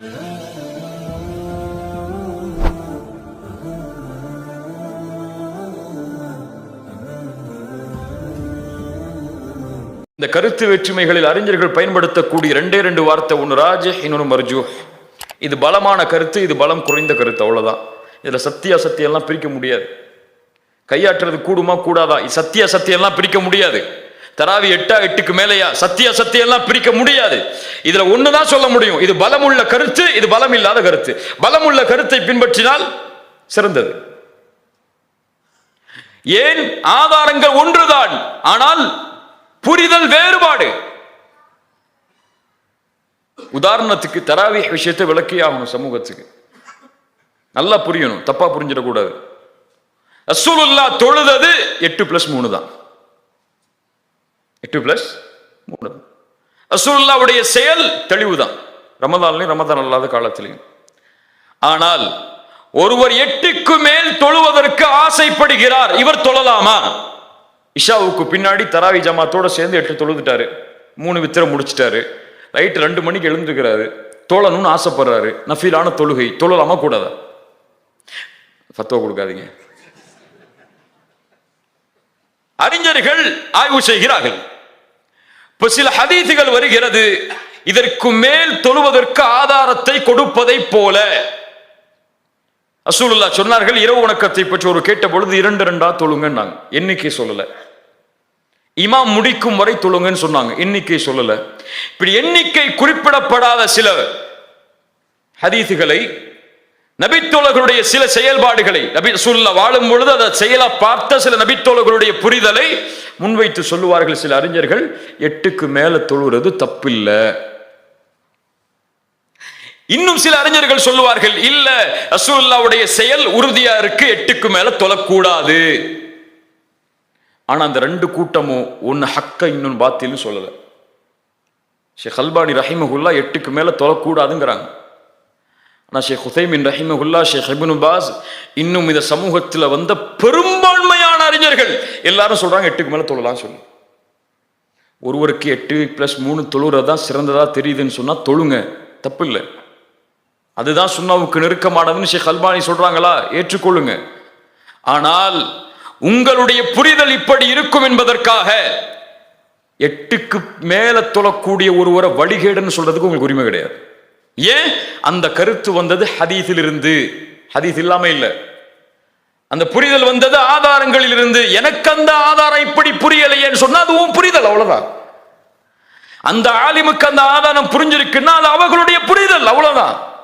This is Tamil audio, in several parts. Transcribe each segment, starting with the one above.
இந்த கருத்து வேற்றுமைகளில் அறிஞர்கள் பயன்படுத்தக்கூடிய ரெண்டே ரெண்டு வார்த்தை ஒன்று ராஜ இன்னொன்று மர்ஜூ இது பலமான கருத்து இது பலம் குறைந்த கருத்து அவ்வளோதான் இதில் சத்திய சத்தியெல்லாம் பிரிக்க முடியாது. கையாற்றுறது கூடுமா கூடாதா? சத்தியா சத்திய பிரிக்க முடியாது. தராவி எட்டா எட்டுக்கு மேலேயா? சத்திய சத்தியம் எல்லாம் பிரிக்க முடியாது. இதுல ஒண்ணுதான் சொல்ல முடியும். இது பலமுள்ள கருத்து இது பலம் இல்லாத கருத்து. பலமுள்ள கருத்தை பின்பற்றினால் சிறந்தது. ஏன்? ஆதாரங்கள் ஒன்றுதான். ஆனால் புரிதல் வேறுபாடு. உதாரணத்துக்கு தராவி விஷயத்தை விளக்கி ஆகணும் சமூகத்துக்கு. நல்லா புரியணும். தப்பா புரிஞ்சிடக்கூடாது. ரசூலுல்லா தொழுதது எட்டு பிளஸ் மூணு தான். எட்டு பிளஸ் மூணு. ரசூல்லாவுடைய செயல் தெளிவுதான். ரமதான்லையும் ரமதான் அல்லாத காலத்திலையும். ஆனால் ஒருவர் எட்டுக்கு மேல் தொழுவதற்கு ஆசைப்படுகிறார் இவர் தொழலாமா? இஷாவுக்கு பின்னாடி தராவி ஜமாத்தோட சேர்ந்து எட்டு தொழுதுட்டாரு. மூணு வித்திரம் முடிச்சிட்டாரு. நைட்டு ரெண்டு மணிக்கு எழுந்துக்கிறாரு. தொழணும்னு ஆசைப்படுறாரு. நஃபீலான தொழுகை. தொழலாமா கூடாதா? ஃபத்துவா கொடுக்காதீங்க. அறிஞர்கள் ஆய்வு செய்கிறார்கள். இப்போ சில ஹதீதுகள் வருகிறது. இதற்கு மேல் தொழுவதற்கு ஆதாரத்தை கொடுப்பதை போல. அசூலுல்லா சொன்னார்கள் இரவு வணக்கத்தை பற்றி ஒரு கேட்ட பொழுது இரண்டு ரெண்டா தொழுங்கன்னாங்க. எண்ணிக்கை சொல்லல. இமாம் முடிக்கும் வரை தொழுங்கன்னு சொன்னாங்க. எண்ணிக்கை சொல்லல. இப்படி எண்ணிக்கை குறிப்பிடப்படாத சில ஹதீசுகளை நபித்தோழர்களுடைய சில செயல்பாடுகளை நபி சூழ்நிலை வாழும் பொழுது அதை செயலா பார்த்த சில நபித்தோழர்களுடைய புரிதலை முன்வைத்து சொல்லுவார்கள் சில அறிஞர்கள் எட்டுக்கு மேல தொழுறது தப்பில்லை. இன்னும் சில அறிஞர்கள் சொல்லுவார்கள் இல்ல ரசூல்லாவுடைய செயல் உறுதியா இருக்கு எட்டுக்கு மேல தொழக்கூடாது. ஆனா அந்த ரெண்டு கூட்டமும் ஒன்னு ஹக்க இன்னொன்னு பாத்தில்னு சொல்லல. ஷேக் அல்பானி ரஹிமகுல்லா எட்டுக்கு மேல தொழக்கூடாதுங்கிறாங்க. ஆனா ஷேக் ஹுசைமின் ரஹிமஹுல்லா ஷேக் ஹிபுன் பாஸ் இன்னும் இந்த சமூகத்தில் வந்த பெரும்பான்மையான எல்லாரும் சொல்றாங்க எட்டுக்கு மேல தொழலாம் சொல்லி. ஒருவருக்கு எட்டு பிளஸ் மூணு தொழுறதா சிறந்ததா தெரியுதுன்னு சொன்னா தொழுங்க. தப்பு இல்லை அதுதான் சுண்ணாவுக்கு நெருக்கமானதுன்னு ஷேக் அல்பானி சொல்றாங்களா? ஏற்றுக்கொள்ளுங்க. ஆனால் உங்களுடைய புரிதல் இப்படி இருக்கும் என்பதற்காக எட்டுக்கு மேல தொழக்கூடிய ஒருவரை வழிகேடுன்னு சொல்றதுக்கு உங்களுக்கு உரிமை கிடையாது. ஏன்? அந்த கருத்து வந்தது ஹதீஸில் இருந்து ஹதீஸ் இல்லாம இல்லை. அந்த புரிதல் வந்தது ஆதாரங்களில் இருந்து எனக்கு அந்த ஆதாரம் இப்படி புரியலையேன்னு சொன்னா அதுவும் புரிதல் அவ்வளவுதான். அந்த ஆலிமுக்கு அந்த ஆதாரம் புரிஞ்சிருக்குன்னா அது அவர்களுடைய புரிதல் அவ்வளவுதான்.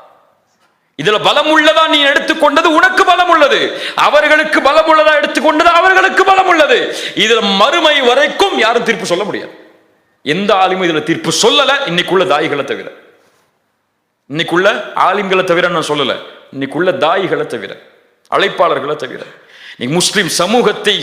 இதுல பலம் உள்ளதா நீ எடுத்துக்கொண்டது உனக்கு பலம் உள்ளது. அவர்களுக்கு பலம் உள்ளதா எடுத்துக்கொண்டது அவர்களுக்கு பலம் உள்ளது. இதுல மறுமை வரைக்கும் யாரும் தீர்ப்பு சொல்ல முடியாது. எந்த ஆலிமும் இதுல தீர்ப்பு சொல்லல. இன்னைக்குள்ள தாய்களை தவிர. இன்னைக்குள்ள ஆலிம்களை தவிர நான் சொல்லல. இன்னைக்குள்ள தாய்களை தவிர. அழைப்பாளர்களை தவிர. நீ முஸ்லிம் சமூகத்தை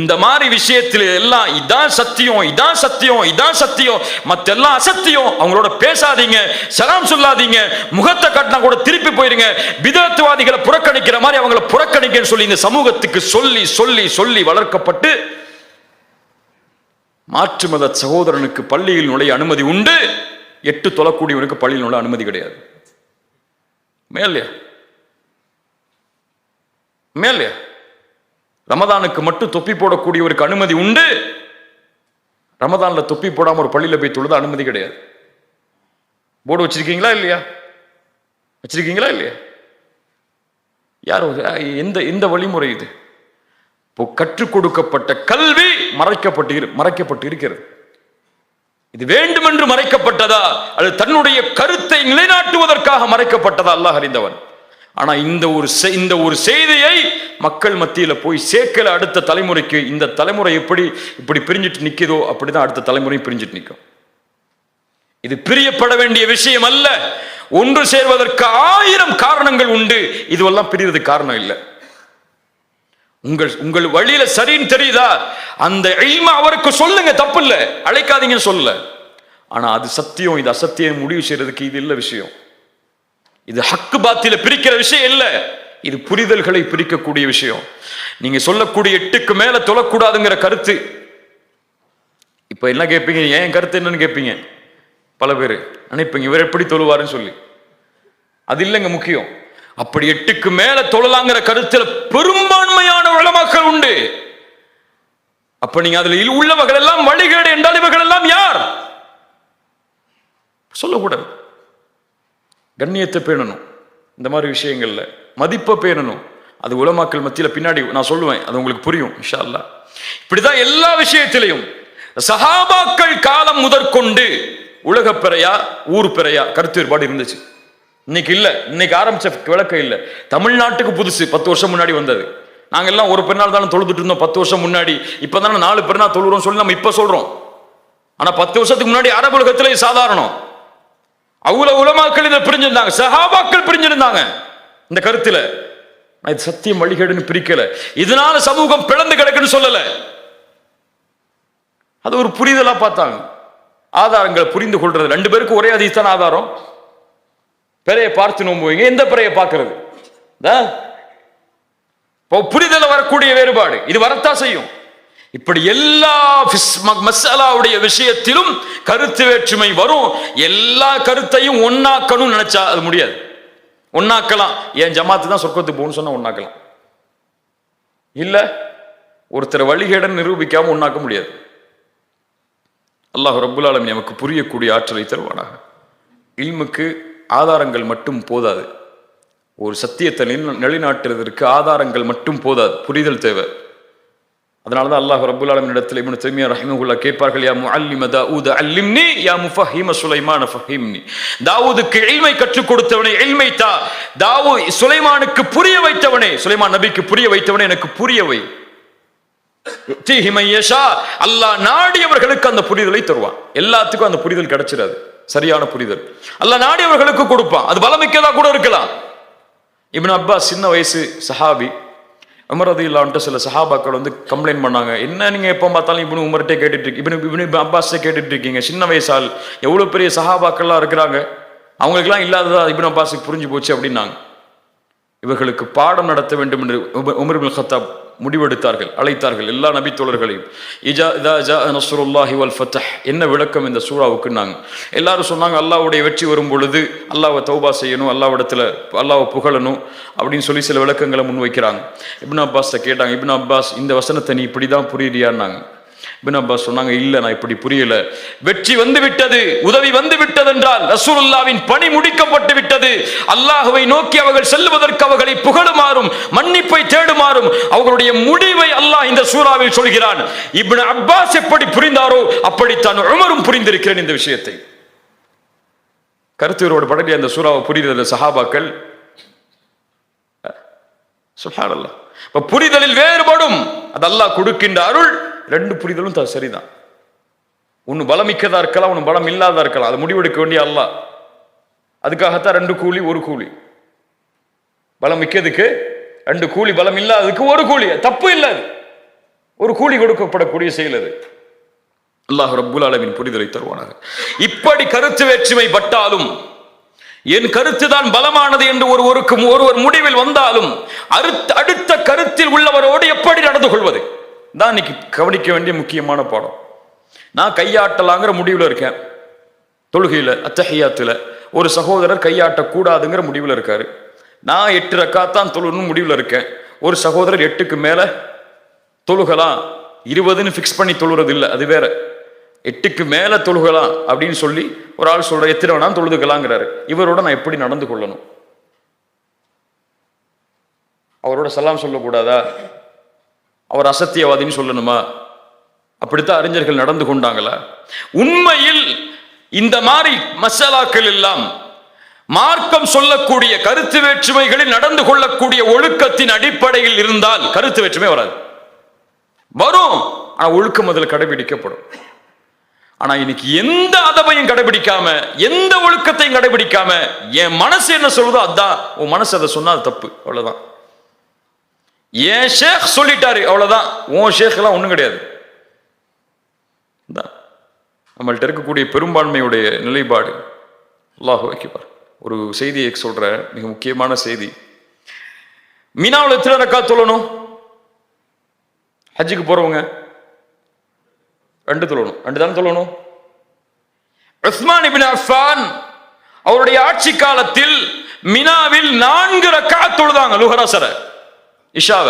இந்த மாதிரி விஷயத்தில் எல்லாம் இதான் சத்தியம் இதான் சத்தியம் இதான் சத்தியம் மத்தெல்லாம் அசத்தியம். அவங்களோட பேசாதீங்க சலாம் சொல்லாதீங்க முகத்தை காட்டினா கூட திருப்பி போயிருங்க விதத்துவாதிகளை புறக்கணிக்கிற மாதிரி அவங்கள புறக்கணிக்கன்னு சொல்லி இந்த சமூகத்துக்கு சொல்லி சொல்லி சொல்லி வளர்க்கப்பட்டு மாற்று மத சகோதரனுக்கு பள்ளியில் நுழைய அனுமதி உண்டு. எட்டு தொழக்கூடியவனுக்கு பள்ளியில் நுழைய அனுமதி கிடையாது. மேலையா இல்லையா ரமதானுக்கு மட்டும் தொப்பி போடக்கூடியவருக்கு அனுமதி உண்டு. ரமதான்ல தொப்பி போடாம ஒரு பள்ளியில் போய் தொழுது அனுமதி கிடையாது. போர்டு வச்சிருக்கீங்களா இல்லையா? வச்சிருக்கீங்களா இல்லையா? யார் எந்த எந்த வழிமுறை இது? இப்போ கற்றுக் கொடுக்கப்பட்ட கல்வி மறைக்கப்பட்டு இரு- மறைக்கப்பட்டு இருக்கிறது. இது வேண்டுமென்று மறைக்கப்பட்டதா? அது தன்னுடைய கருத்தை நிலைநாட்டுவதற்காக மறைக்கப்பட்டதா? அல்லாஹ் அறிந்தவன். ஆனா இந்த ஒரு செ- இந்த ஒரு செய்தியை மக்கள் மத்தியில போய் சேர்க்கல அடுத்த தலைமுறைக்கு இந்த தலைமுறை எப்படி இப்படி பிரிஞ்சிட்டு நிக்குதோ அப்படிதான் அடுத்த தலைமுறை பிரிஞ்சிட்டு நிற்கும் இது பிரியப்பட வேண்டிய விஷயம் அல்ல. ஒன்று சேர்வதற்கு ஆயிரம் காரணங்கள் உண்டு. இதுவெல்லாம் பிரியறதுக்கு காரணம் இல்லை. உங்கள் உங்கள் வழியில சரின்னு தெரியுதா? அந்த எய்மா அவருக்கு சொல்லுங்க தப்பு இல்லை அழைக்காதீங்கன்னு சொல்லல. ஆனா அது சத்தியம் இது அசத்தியம் முடிவு செய்யறதுக்கு இது இல்லை விஷயம். இது ஹக்கு பாத்தியில பிரிக்கிற விஷயம் இல்லை. இது புரிதல்களை பிரிக்கக்கூடிய விஷயம். நீங்க சொல்லக்கூடிய எட்டுக்கு மேல தொழக்கூடாதுங்கிற கருத்து. இப்ப என்ன கேட்பீங்க ஏன் கருத்து என்னன்னு கேட்பீங்க பல பேர். நினைப்பீங்க இவர் எப்படி தொழுவாருன்னு சொல்லி. அது இல்லைங்க முக்கியம். அப்படி எட்டுக்கு மேல தொழலாங்கிற கருத்துல பெரும்பான்மையான உலமாக்கள் உண்டு. அப்ப நீங்க அதுல உள்ளவர்கள் எல்லாம் வழிகேடு என்றால் இவர்கள் எல்லாம் யார்? சொல்லக்கூடாது. கண்ணியத்தை பேணணும். இந்த மாதிரி விஷயங்களில் மதிப்பை பேணணும். அது உலமாக்கள் மத்தியில் பின்னாடி நான் சொல்லுவேன். அது உங்களுக்கு புரியும் இன்ஷா அல்லாஹ் இப்படிதான் எல்லா விஷயத்திலையும் சஹாபாக்கள் காலம் முதற்கொண்டு உலக பிறையா ஊர் பிறையா கருத்து வேறுபாடு இருந்துச்சு. இன்னைக்கு இல்லை. இன்னைக்கு ஆரம்பிச்ச விளக்கம் இல்லை. தமிழ்நாட்டுக்கு புதுசு. பத்து வருஷம் முன்னாடி வந்தது. நாங்கள் எல்லாம் ஒரு பெருநாள் தானே தொழுதுட்டு இருந்தோம். பத்து வருஷம் முன்னாடி. இப்போ தானே நாலு பெருநாள் தொழுகிறோம் சொல்லி நம்ம இப்போ சொல்கிறோம் ஆனால் பத்து வருஷத்துக்கு முன்னாடி அரபு சாதாரணம். அவ்வளவு உலமாக்கள் இதை பிரிஞ்சிருந்தாங்க. சஹாபாக்கள் பிரிஞ்சிருந்தாங்க. இந்த கருத்துல. நான் இது சத்தியம் வழிகேடுன்னு பிரிக்கல. இதனால சமூகம் பிளந்து கிடக்குன்னு சொல்லல. அது ஒரு புரிதலா பார்த்தாங்க. ஆதாரங்களை புரிந்து கொள்றது. ரெண்டு பேருக்கு ஒரே அதிகத்தான ஆதாரம். பிறையை பார்த்து நோம்புவீங்க. எந்த பிறையை பார்க்கறது? இப்போ புரிதல வரக்கூடிய வேறுபாடு. இது வரத்தான் செய்யும். இப்படி எல்லா ஃபிஸ்- ம- மசாலாவுடைய விஷயத்திலும் கருத்து வேற்றுமை வரும். எல்லா கருத்தையும் ஒன்னாக்கணும்னு நினைச்சா அது முடியாது. ஒன்னாக்கலாம் என் ஜமாத்து தான் சொர்க்கத்துக்கு போகணும்னு சொன்னா ஒன்னாக்கலாம் இல்ல ஒருத்தர் வழிகேடன் நிரூபிக்காம ஒன்னாக்க முடியாது. அல்லாஹ் ரப்புல் நமக்கு புரியக்கூடிய ஆற்றலை தருவானாக. இல்முக்கு ஆதாரங்கள் மட்டும் போதாது. ஒரு சத்தியத்தை நிலைநாட்டுறதற்கு ஆதாரங்கள் மட்டும் போதாது. புரிதல் தேவை. அதனால தான் அல்லாஹ் ரபுல் ஆலமின் இடத்துல இப்னு தய்மியா ரஹிமஹுல்லா கேட்பார்கள் யா முஅல்லிம தாவூத் அல்லிம்னி யா முஃபஹிம சுலைமான ஃபஹிம்னி. தாவூதுக்கு இல்மை கற்றுக் கொடுத்தவனே இல்மை தா. தாவூ சுலைமானுக்கு புரிய வைத்தவனே சுலைமான் நபிக்கு புரிய வைத்தவனே எனக்கு புரிய வை யுக்திஹி அல்லாஹ் நாடியவர்களுக்கு அந்த புரிதலை தருவான். எல்லாத்துக்கும் அந்த புரிதல் கிடைச்சிடாது. சரியான புரிதல். அல்லாஹ் நாடியவர்களுக்கு கொடுப்பான். அது பலமிக்கதா கூட இருக்கலாம். இப்னு அப்பா சின்ன வயசு சஹாபி உமரது இல்லான்ட்டு சில சஹாபாக்கள் வந்து கம்ப்ளைண்ட் பண்ணாங்க. என்ன நீங்கள் எப்போ பார்த்தாலும் இப்படி உமர்கிட்ட கேட்டுட்டு இப்படி இப்படி இப்னு அப்பாஸ்ட்டே கேட்டுட்டு இருக்கீங்க. சின்ன வயசால் எவ்வளோ பெரிய சஹாபாக்கள்லாம் இருக்கிறாங்க? அவங்களுக்கெல்லாம் இல்லாததா இப்னு அப்பாஸுக்கு புரிஞ்சு போச்சு அப்படின்னாங்க. இவர்களுக்கு பாடம் நடத்த வேண்டும் என்று உம- உமர் பின் முடிவெடுத்தார்கள் அழைத்தார்கள் எல்லா நபித்தோழர்களையும். இஜா இதா ஜா நஸ்ருல்லாஹி வல் ஃபத்தஹ். என்ன விளக்கம் இந்த சூறாவுக்கு நாங்க? எல்லாரும் சொன்னாங்க அல்லாஹ்வுடைய வெற்றி வரும் பொழுது அல்லாவை தௌபா செய்யணும் அல்லாவிடத்தில் அல்லாவை புகழணும் அப்படின்னு சொல்லி சில விளக்கங்களை முன்வைக்கிறாங்க. இப்னா அப்பாஸ்ட்ட கேட்டாங்க இப்னா அப்பாஸ் இந்த வசனத்தை நீ இப்படி தான் புரியுறியான்னாங்க. இப்னு அப்பாஸ் சொன்னாங்க இல்ல நான் இப்படி புரியல. வெற்றி வந்து விட்டது உதவி வந்து விட்டது என்றால் ரசூலுல்லாவின் பணி முடிக்கப்பட்டு விட்டது. அல்லாஹுவை நோக்கி அவர்கள் செல்வதற்கு அவர்களை புகழுமாறும் மன்னிப்பை தேடுமாறும் அவர்களுடைய முடிவை அல்லாஹ் இந்த சூறாவில் சொல்கிறான். இப்னு அப்பாஸ் எப்படி புரிந்தாரோ அப்படித்தான் உமரும் புரிந்திருக்கிறேன் இந்த விஷயத்தை. கருத்துவரோடு படக்கூடிய அந்த சூறாவை புரிதல் சஹாபாக்கள். சுஹானல்லா. இப்ப புரிதலில் வேறுபடும் அது அல்லாஹ் கொடுக்கின்ற அருள் ரெண்டு புரிதலும் த- சரிதான். ஒன்று பலமிக்கதா இருக்கலாம் ஒன்று பலம் இல்லாததா இருக்கலாம். அது முடிவெடுக்க வேண்டிய அல்லாஹ். அதுக்காகத்தான் ரெண்டு கூலி ஒரு கூலி. பலம் மிக்கதுக்கு ரெண்டு கூலி பலம் இல்லாததுக்கு ஒரு கூலி. தப்பு இல்லை அது. ஒரு கூலி கொடுக்கப்படக்கூடிய செயல் அது. அல்லாஹ் ரப்புல் அளவின் புரிதலை தருவானாக. இப்படி கருத்து வேற்றுமை பட்டாலும் என் கருத்து தான் பலமானது என்று ஒருவருக்கு ஒருவர் முடிவில் வந்தாலும் அடுத்த அடுத்த கருத்தில் உள்ளவரோடு எப்படி நடந்து கொள்வது? தான் இன்னைக்கு கவனிக்க வேண்டிய முக்கியமான பாடம். நான் கையாட்டலாங்கிற முடிவில் இருக்கேன். தொழுகையில் அத்தஹியாத்தில். ஒரு சகோதரர் கையாட்டக்கூடாதுங்கிற முடிவில் இருக்கார். நான் எட்டு ரக்காத்தான் தொழுன்னு முடிவில் இருக்கேன். ஒரு சகோதரர் எட்டுக்கு மேலே தொழுகலாம். இருபதுன்னு ஃபிக்ஸ் பண்ணி தொழுறது இல்லை அது வேற. எட்டுக்கு மேலே தொழுகலாம் அப்படின்னு சொல்லி ஒரு ஆள் சொல்கிற எத்தனை வேணாலும் தொழுதுக்கலாங்கிறாரு இவரோட நான் எப்படி நடந்து கொள்ளணும்? அவரோட சலாம் சொல்லக்கூடாதா? அவர் அசத்தியவாதின்னு சொல்லணுமா? அப்படித்தான் அறிஞர்கள் நடந்து கொண்டாங்களா? உண்மையில் இந்த மாதிரி மசாலாக்கள் எல்லாம் மார்க்கம் சொல்லக்கூடிய கருத்து வேற்றுமைகளில் நடந்து கொள்ளக்கூடிய ஒழுக்கத்தின் அடிப்படையில் இருந்தால் கருத்து வேற்றுமை வராது. வரும். ஆனால் ஒழுக்கம் அதில் கடைபிடிக்கப்படும். ஆனால் இன்னைக்கு எந்த அதபையும் கடைபிடிக்காம எந்த ஒழுக்கத்தையும் கடைபிடிக்காம என் மனசு என்ன சொல்லுதோ அதான். உன் மனசு அதை சொன்னால் தப்பு. அவ்வளோதான் என் ஷேக் சொல்லிட்டாரு? அவ்வளவுதான். உன் ஷேக் எல்லாம் ஒண்ணும் கிடையாது. நம்மள்ட்ட இருக்கக்கூடிய பெரும்பான்மையுடைய நிலைப்பாடு. அல்லாஹ் வைக்கப்பார் ஒரு செய்தியை சொல்கிற மிக முக்கியமான செய்தி. மீனாவில் எத்தனை ரக்கா தொழணும்? ஹஜ்ஜுக்கு போறவங்க ரெண்டு தொழணும். ரெண்டு தானே தொழணும்? உஸ்மான் இப்னு அஃபான் அவருடைய ஆட்சி காலத்தில் மினாவில் நான்கு ரக்கா தொழுதாங்க லுஹராசரை இஷாவ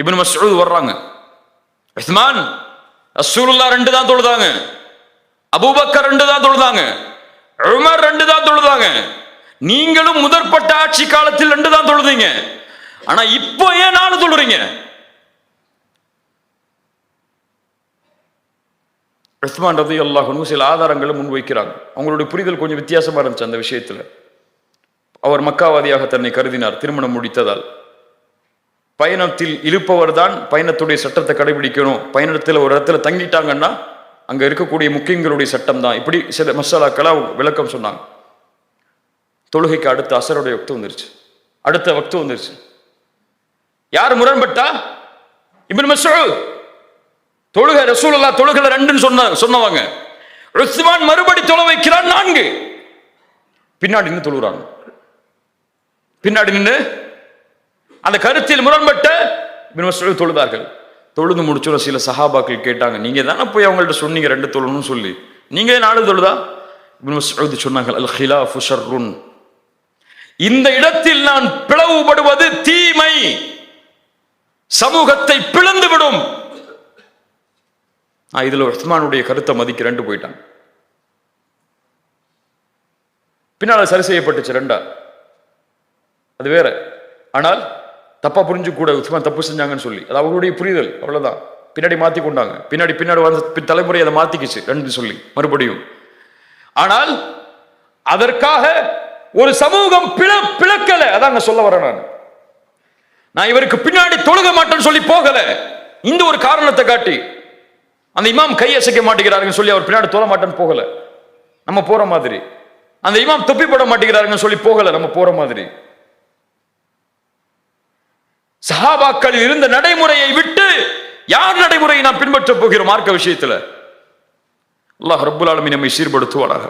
இபின் மசூது வர்றாங்க. உஸ்மான் ரசூலுல்லா ரெண்டு தான் தொழுதாங்க. அபூபக்கர் ரெண்டு தான் தொழுதாங்க. உமர் ரெண்டு தான் தொழுதாங்க. நீங்களும் முதற்பட்ட ஆட்சி காலத்தில் ரெண்டு தான் தொழுதீங்க. ஆனா இப்போ ஏன் நாலு தொழுறீங்க? உஸ்மான் ரதி அல்லாஹ் சில ஆதாரங்களை முன்வைக்கிறாங்க. அவங்களுடைய புரிதல் கொஞ்சம் வித்தியாசமா இருந்துச்சு அந்த விஷயத்துல. அவர் மக்காவாதியாக தன்னை கருதினார். திருமணம் முடித்ததால். பயணத்தில் இருப்பவர் தான் பயணத்துடைய சட்டத்தை கடைபிடிக்கணும். பயணத்தில் ஒரு இடத்துல தங்கிட்டாங்கன்னா அங்கே இருக்கக்கூடிய முக்கியங்களுடைய சட்டம் தான் இப்படி சில மசாலாக்களாக விளக்கம் சொன்னாங்க. தொழுகைக்கு அடுத்த அசருடைய வக்து வந்துருச்சு. அடுத்த வக்து வந்துருச்சு. யார் முரண்பட்டா? இப்னு மஸ்ஊத் தொழுகை ரசூலுல்லாஹ் தொழுகை ரெண்டுன்னு சொன்ன சொன்னவங்க. உஸ்மான் மறுபடி தொலை வைக்கிறான் நான்கு. பின்னாடி நின்று தொழுகிறாங்க. பின்னாடி நின்று அந்த கருத்தில் முரண்பட்ட இப்னு தொழுதார்கள். தொழுது முடிச்சுற சில சஹாபாக்கள் கேட்டாங்க நீங்க தானே போய் அவங்கள்ட்ட சொன்னீங்க ரெண்டு தொழணும்னு சொல்லி. நீங்க நாலு தொழுதா? இப்னு மஸ்ஊத் சொன்னாங்க அல் ஹிலாஃபு ஷர்ருன். இந்த இடத்தில் நான் பிளவுபடுவது தீமை. சமூகத்தை பிளந்து விடும். நான் இதுல உஸ்மானுடைய கருத்தை மதிக்க ரெண்டு போயிட்டான் பின்னால் சரி செய்யப்பட்டுச்சு ரெண்டா? அது வேற. ஆனால் தப்பா புரிஞ்சு கூட தப்பு செஞ்சாங்கன்னு சொல்லி. அது அவங்களுடைய புரிதல் அவ்வளவுதான். பின்னாடி மாத்தி கொண்டாங்க. பின்னாடி பின்னாடி வந்த தலைமுறை அதை மாத்திக்கிச்சு ரெண்டு சொல்லி மறுபடியும். ஆனால் அதற்காக ஒரு சமூகம் பிள பிளக்கல. அதாங்க சொல்ல வரேன் நான். நான் இவருக்கு பின்னாடி தொழுக மாட்டேன்னு சொல்லி போகல. இந்த ஒரு காரணத்தை காட்டி அந்த இமாம் கை அசைக்க மாட்டேங்கிறாருன்னு சொல்லி அவர் பின்னாடி தொழ மாட்டேன்னு போகல. நம்ம போற மாதிரி. அந்த இமாம் தொப்பி போட மாட்டேங்கிறாருன்னு சொல்லி போகல நம்ம போற மாதிரி. சஹாபாக்களில் இருந்த நடைமுறையை விட்டு யார் நடைமுறையை நாம் பின்பற்றப் போகிறோம்? மார்க்க விஷயத்தில். அல்லாஹ் ரபுல் ஆலமி நம்மை சீர்படுத்துவாராக